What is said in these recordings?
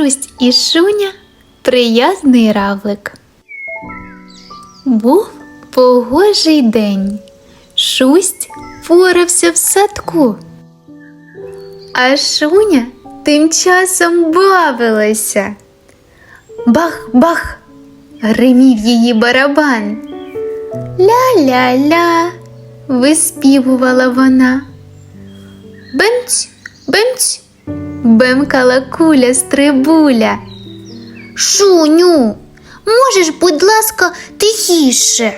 Шусть і Шуня приязний равлик. Був погожий день. Шусть порався в садку. А Шуня тим часом бавилася. Бах-бах! гримів її барабан. Ля-ля-ля, виспівувала вона. Бемць, бемць, бемкала куля стрибуля. Шуню, можеш, будь ласка, тихіше.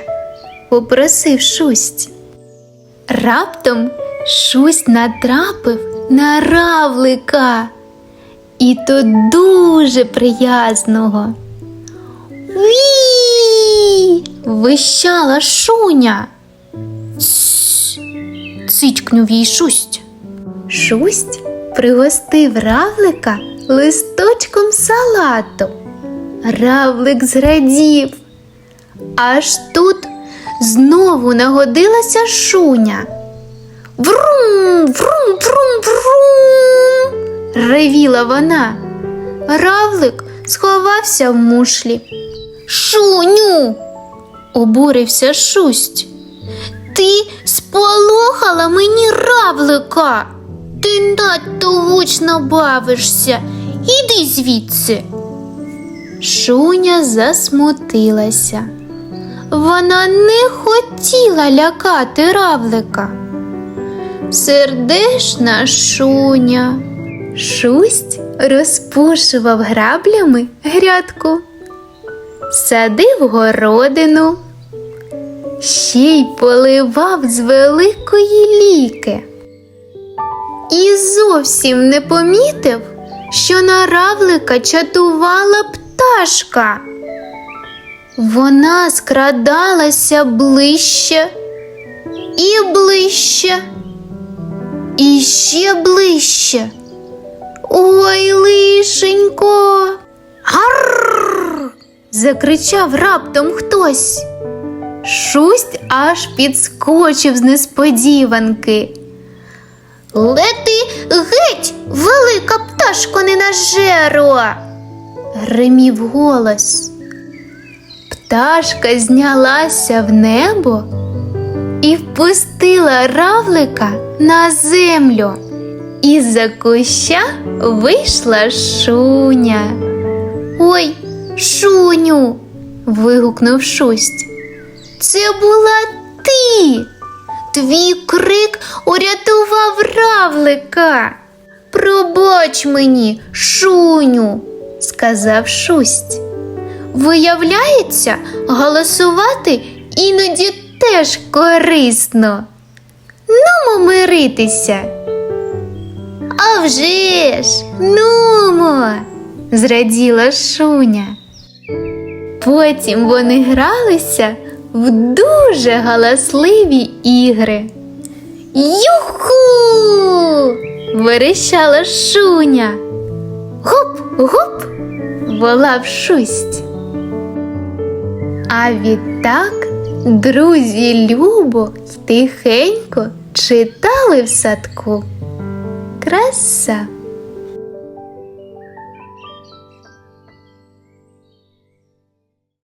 попросив шусть. Раптом шусть натрапив на равлика, і то дуже приязного. Ві! вищала шуня. Тс, цитькнув їй шусть. Шусть пригостив равлика листочком салату. Равлик зрадів. Аж тут знову нагодилася шуня. Врум, врум, врум, врум. ревіла вона. Равлик сховався в мушлі. Шуню, Обурився шусть. ти сполохала мені равлика. Ти надто гучно бавишся. Іди звідси. Шуня засмутилася. Вона не хотіла лякати равлика. Сердешна шуня. Шусть розпушував граблями грядку, садив городину, ще й поливав з великої ліки. І зовсім не помітив, що на равлика чатувала пташка. Вона скрадалася ближче і ближче, і ще ближче. Ой, лишенько. Гарр! закричав раптом хтось. Шусть аж підскочив з несподіванки. Лети геть, велика пташко ненажеро. гримів голос. Пташка знялася в небо і впустила равлика на землю. Із-за куща вийшла шуня. Ой, шуню, вигукнув шусть. це була ти. Твій крик урятував равлика. Пробач мені, шуню. сказав шусть. Виявляється, голосувати іноді теж корисно. Нумо миритися. А вже ж, Нумо, зраділа шуня. Потім вони гралися в дуже галасливі ігри. Юху! верещала шуня. Гоп, гоп, волав шусть. А відтак друзі любо й тихенько читали в садку. Краса.